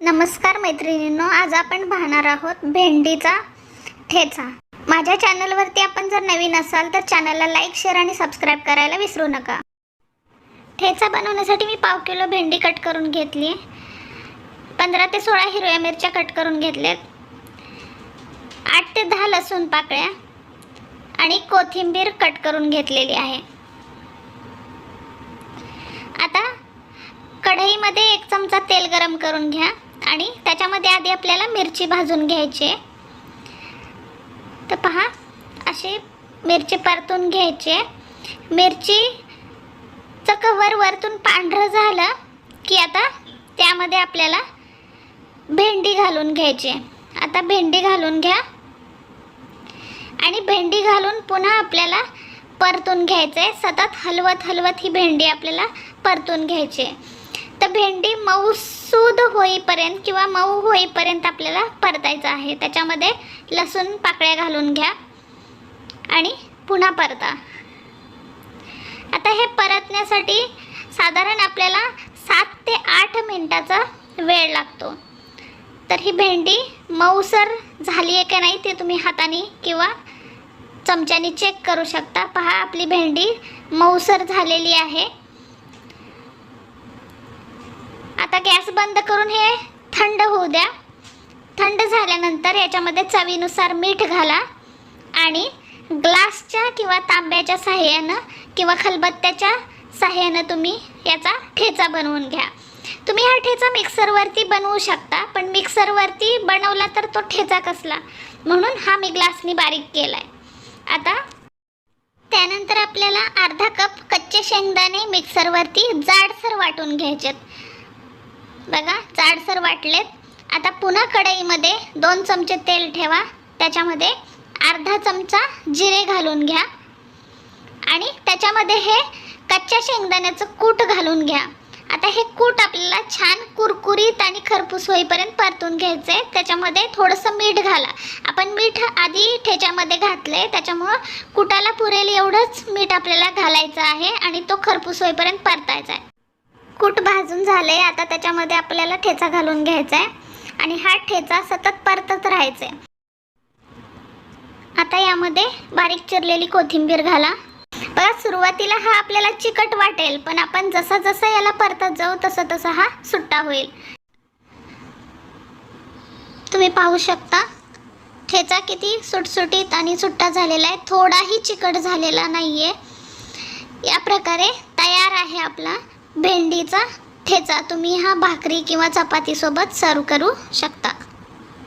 नमस्कार मैत्रिणींनो आज आपण पाहणार आहोत भेंडीचा ठेचा. माझ्या चॅनलवरती आपण जर नवीन असाल तर चॅनलला लाईक शेअर आणि सबस्क्राईब करायला विसरू नका. ठेचा बनवण्यासाठी मी पाव किलो भेंडी कट करून घेतली. पंधरा ते सोळा हिरव्या मिरच्या कट करून घेतल्यात. आठ ते दहा लसूण पाकळ्या आणि कोथिंबीर कट करून घेतलेली आहे. आता कढईमध्ये एक चमचा तेल गरम करून घ्या. आणि त्याच्यामध्ये आधी आपल्याला मिरची भाजून घ्यायची आहे. तर पहा अशी मिरची परतून घ्यायची आहे. मिरचीचं कवर वरतून पांढरं झालं की आता त्यामध्ये आपल्याला भेंडी घालून घ्यायची आहे. आता भेंडी घालून घ्या. आणि भेंडी घालून पुन्हा आपल्याला परतून घ्यायचं आहे सतत हलवत हलवत ही भेंडी आपल्याला परतून घ्यायची आहे. तर भेंडी मऊस सूद होईपर्यंत किंवा मऊ होईपर्यंत आपल्याला परतायचं आहे. त्याच्यामध्ये लसूण पाकळ्या घालून घ्या आणि पुन्हा परता. आता हे परतण्यासाठी साधारण आपल्याला सात ते आठ मिनटाचा वेळ लागतो. तर ही भेंडी मऊसर झाली आहे का नाही ते तुम्ही हाताने किंवा चमच्याने चेक करू शकता. पहा आपली भेंडी मऊसर झालेली आहे. आता गॅस बंद करून हे थंड होऊ द्या. थंड झाल्यानंतर याच्यामध्ये चवीनुसार मीठ घाला आणि ग्लासच्या किंवा तांब्याच्या साह्यानं किंवा खलबत्त्याच्या साह्यानं तुम्ही याचा ठेचा बनवून घ्या. तुम्ही हा ठेचा मिक्सरवरती बनवू शकता पण मिक्सरवरती बनवला तर तो ठेचा कसला? म्हणून हा मी ग्लासनी बारीक केला आहे आता त्यानंतर आपल्याला अर्धा कप कच्चे शेंगदाणे मिक्सरवरती जाडसर वाटून घ्यायचेत. बघा जाडसर वाटलेत. आता पुन्हा कढईमध्ये दोन चमचे तेल ठेवा. त्याच्यामध्ये अर्धा चमचा जिरे घालून घ्या. आणि त्याच्यामध्ये हे कच्च्या शेंगदाण्याचं कूट घालून घ्या. आता हे कूट आपल्याला छान कुरकुरीत आणि खरपूस होईपर्यंत परतून घ्यायचं आहे त्याच्यामध्ये थोडंसं मीठ घाला. आपण मीठ आधी ठेच्यामध्ये घातलं आहे त्याच्यामुळं कुटाला पुरेल एवढंच मीठ आपल्याला घालायचं आहे आणि तो खरपूस होईपर्यंत परतायचा आहे कूट भाजून झालं आहे आता त्याच्यामध्ये आपल्याला ठेचा घालून घ्यायचा आहे आणि हा ठेचा सतत परतत राहायचा आहे आता यामध्ये बारीक चिरलेली कोथिंबीर घाला. बघा सुरुवातीला हा आपल्याला चिकट वाटेल पण आपण जसा जसा याला परतत जाऊ तसं तसा हा सुट्टा होईल. तुम्ही पाहू शकता ठेचा किती सुटसुटीत आणि सुट्टा झालेला आहे. थोडाही चिकट झालेला नाही आहे या प्रकारे तयार आहे आपला भेंडीचा ठेचा तुम्ही हा भाकरी किंवा चपातीसोबत सर्व करू शकता.